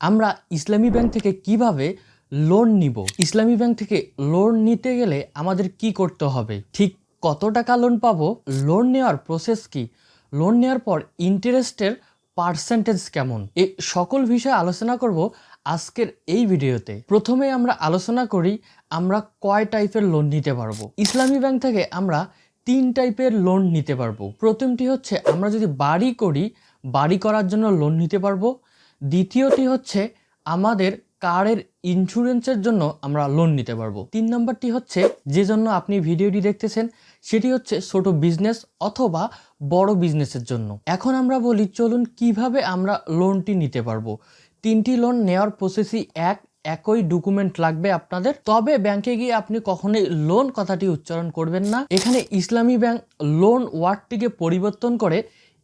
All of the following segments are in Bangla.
আমরা ইসলামী ব্যাংক থেকে কীভাবে লোন নিব? ইসলামী ব্যাংক থেকে লোন নিতে গেলে আমাদের কি করতে হবে? ঠিক কত টাকা লোন পাবো? লোন নেওয়ার প্রসেস কি? লোন নেওয়ার পর ইন্টারেস্টের পার্সেন্টেজ কেমন? এ সকল বিষয়ে আলোচনা করব আজকের এই ভিডিওতে। প্রথমে আমরা আলোচনা করি আমরা কয় টাইপের লোন নিতে পারব? ইসলামী ব্যাংক থেকে আমরা তিন টাইপের লোন নিতে পারব। প্রথমটি হচ্ছে আমরা যদি বাড়ি করি, বাড়ি করার জন্য লোন নিতে পারব। দ্বিতীয়টি হচ্ছে আমাদের কারের ইন্স্যুরেন্সের জন্য আমরা লোন নিতে পারব। তিন নম্বরটি হচ্ছে যে জন্য আপনি ভিডিওটি দেখতেছেন, সেটি হচ্ছে ছোট বিজনেস অথবা বড় বিজনেসের জন্য। এখন আমরা বলি, চলুন কীভাবে আমরা লোনটি নিতে পারব? তিনটি লোন নেওয়ার প্রসেসই এক, একই ডকুমেন্ট লাগবে আপনাদের। তবে ব্যাংকে গিয়ে আপনি কখনোই লোন কথাটি উচ্চারণ করবেন না। এখানে ইসলামী ব্যাংক লোন ওয়ার্ডটিকে পরিবর্তন করে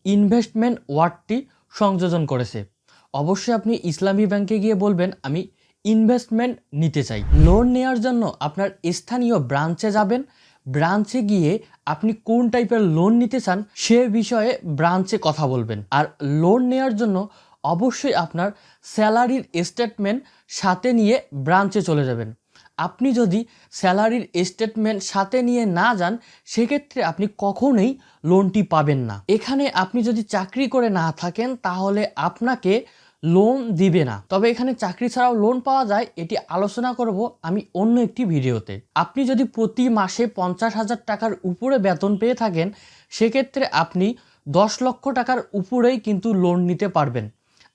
ইনভেস্টমেন্ট ওয়ার্ডটি সংযোজন করেছে। অবশ্যই আপনি ইসলামী ব্যাংকে গিয়ে বলবেন, আমি ইনভেস্টমেন্ট নিতে চাই। লোন নেওয়ার জন্য আপনার স্থানীয় ব্রাঞ্চে যাবেন। ব্রাঞ্চে গিয়ে আপনি কোন টাইপের লোন নিতে চান সে বিষয়ে ব্রাঞ্চে কথা বলবেন। আর লোন নেওয়ার জন্য অবশ্যই আপনার স্যালারির স্টেটমেন্ট সাথে নিয়ে ব্রাঞ্চে চলে যাবেন। আপনি যদি স্যালারির স্টেটমেন্ট সাথে নিয়ে না যান, সেক্ষেত্রে আপনি কখনোই লোনটি পাবেন না। এখানে আপনি যদি চাকরি করে না থাকেন, তাহলে আপনাকে লোন দিবে না। তবে এখানে চাকরি ছাড়াও লোন পাওয়া যায়, এটি আলোচনা করব আমি অন্য একটি ভিডিওতে। আপনি যদি প্রতি মাসে পঞ্চাশ হাজার টাকার উপরে বেতন পেয়ে থাকেন, সেক্ষেত্রে আপনি দশ লক্ষ টাকার উপরেই কিন্তু লোন নিতে পারবেন।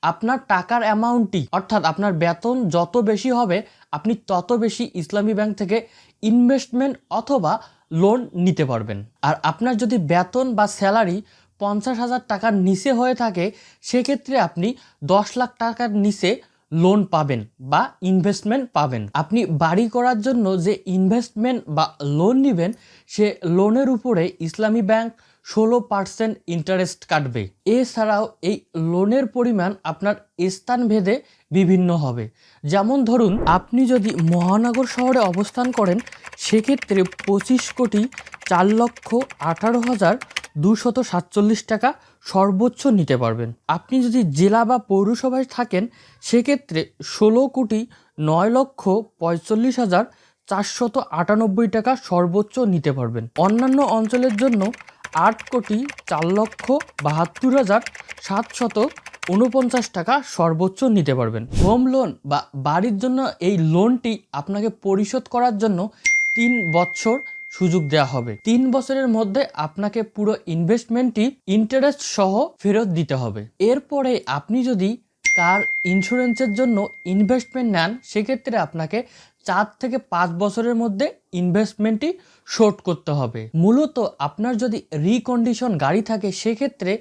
আপনার টাকার অ্যামাউন্টটি অর্থাৎ আপনার বেতন যত বেশি হবে, আপনি তত বেশি ইসলামী ব্যাংক থেকে ইনভেস্টমেন্ট অথবা লোন নিতে পারবেন। আর আপনার যদি বেতন বা স্যালারি পঞ্চাশ হাজার টাকার নিচে হয়ে থাকে, সেক্ষেত্রে আপনি দশ লাখ টাকার নিচে লোন পাবেন বা ইনভেস্টমেন্ট পাবেন। আপনি বাড়ি করার জন্য যে ইনভেস্টমেন্ট বা লোন নেবেন, সে লোনের উপরে ইসলামী ব্যাংক ষোলো পার্সেন্ট ইন্টারেস্ট কাটবে। এছাড়াও এই লোনের পরিমাণ আপনার স্থান ভেদে বিভিন্ন হবে। যেমন ধরুন, আপনি যদি মহানগর শহরে অবস্থান করেন, সেক্ষেত্রে পঁচিশ কোটি চার লক্ষ আঠারো হাজার দুশত সাতচল্লিশ টাকা সর্বোচ্চ নিতে পারবেন। আপনি যদি জেলা বা পৌরসভায় থাকেন, সেক্ষেত্রে ষোলো কোটি নয় লক্ষ পঁয়তাল্লিশ হাজার চারশত আটানব্বই টাকা সর্বোচ্চ নিতে পারবেন। অন্যান্য অঞ্চলের জন্য আট কোটি চার লক্ষ বাহাত্তর হাজার সাতশত উনপঞ্চাশ টাকা সর্বোচ্চ নিতে পারবেন। হোম লোন বা বাড়ির জন্য এই লোনটি আপনাকে পরিশোধ করার জন্য তিন বছর সুযোগ দেওয়া হবে। তিন বছরের মধ্যে আপনাকে পুরো ইনভেস্টমেন্টটি ইন্টারেস্ট সহ ফেরত দিতে হবে। এরপরে আপনি যদি কার ইন্স্যুরেন্সের জন্য ইনভেস্টমেন্ট নেন, সেক্ষেত্রে আপনাকে চার থেকে পাঁচ বছরের মধ্যে ইনভেস্টমেন্টটি শোধ করতে হবে। মূলত আপনার যদি রিকন্ডিশন গাড়ি থাকে, সেক্ষেত্রে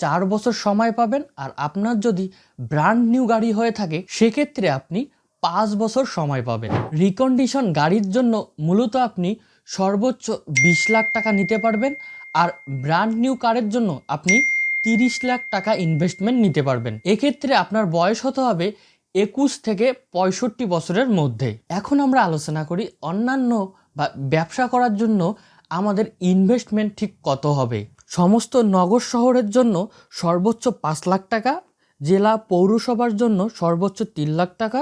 চার বছর সময় পাবেন আর আপনার যদি ব্র্যান্ড নিউ গাড়ি হয়ে থাকে, সেক্ষেত্রে আপনি পাঁচ বছর সময় পাবেন। রিকন্ডিশন গাড়ির জন্য মূলত আপনি সর্বোচ্চ বিশ লাখ টাকা নিতে পারবেন আর ব্র্যান্ড নিউ কারের জন্য আপনি তিরিশ লাখ টাকা ইনভেস্টমেন্ট নিতে পারবেন। এক্ষেত্রে আপনার বয়স হতে হবে একুশ থেকে পঁয়ষট্টি বছরের মধ্যে। এখন আমরা আলোচনা করি অন্যান্য বা ব্যবসা করার জন্য আমাদের ইনভেস্টমেন্ট ঠিক কত হবে। সমস্ত নগর শহরের জন্য সর্বোচ্চ পাঁচ লাখ টাকা, জেলা পৌরসভার জন্য সর্বোচ্চ তিন লাখ টাকা,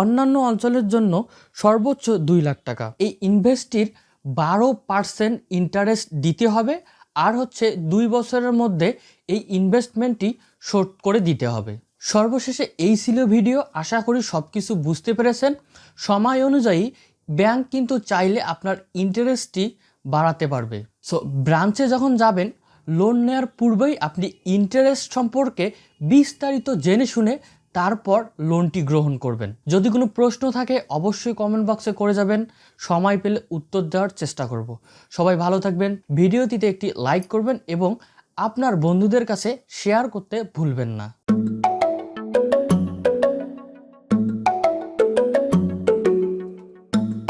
অন্যান্য অঞ্চলের জন্য সর্বোচ্চ দুই লাখ টাকা। এই ইনভেস্টির বারো পার্সেন্ট ইন্টারেস্ট দিতে হবে আর হচ্ছে দুই বছরের মধ্যে এই ইনভেস্টমেন্টটি শোধ করে দিতে হবে। সর্বশেষে এই ছিল ভিডিও আশা করি সব কিছু বুঝতে পেরেছেন। সময় অনুযায়ী ব্যাংক কিন্তু চাইলে আপনার ইন্টারেস্টটি বাড়াতে পারবে। সো ব্রাঞ্চে যখন যাবেন লোন নেওয়ার পূর্বেই আপনি ইন্টারেস্ট সম্পর্কে বিস্তারিত জেনে শুনে তারপর লোনটি গ্রহণ করবেন। যদি কোনো প্রশ্ন থাকে, অবশ্যই কমেন্ট বক্সে করে যাবেন। সময় পেলে উত্তর দেওয়ার চেষ্টা করব। সবাই ভালো থাকবেন। ভিডিওটিতে একটি লাইক করবেন এবং আপনার বন্ধুদের কাছে শেয়ার করতে ভুলবেন না।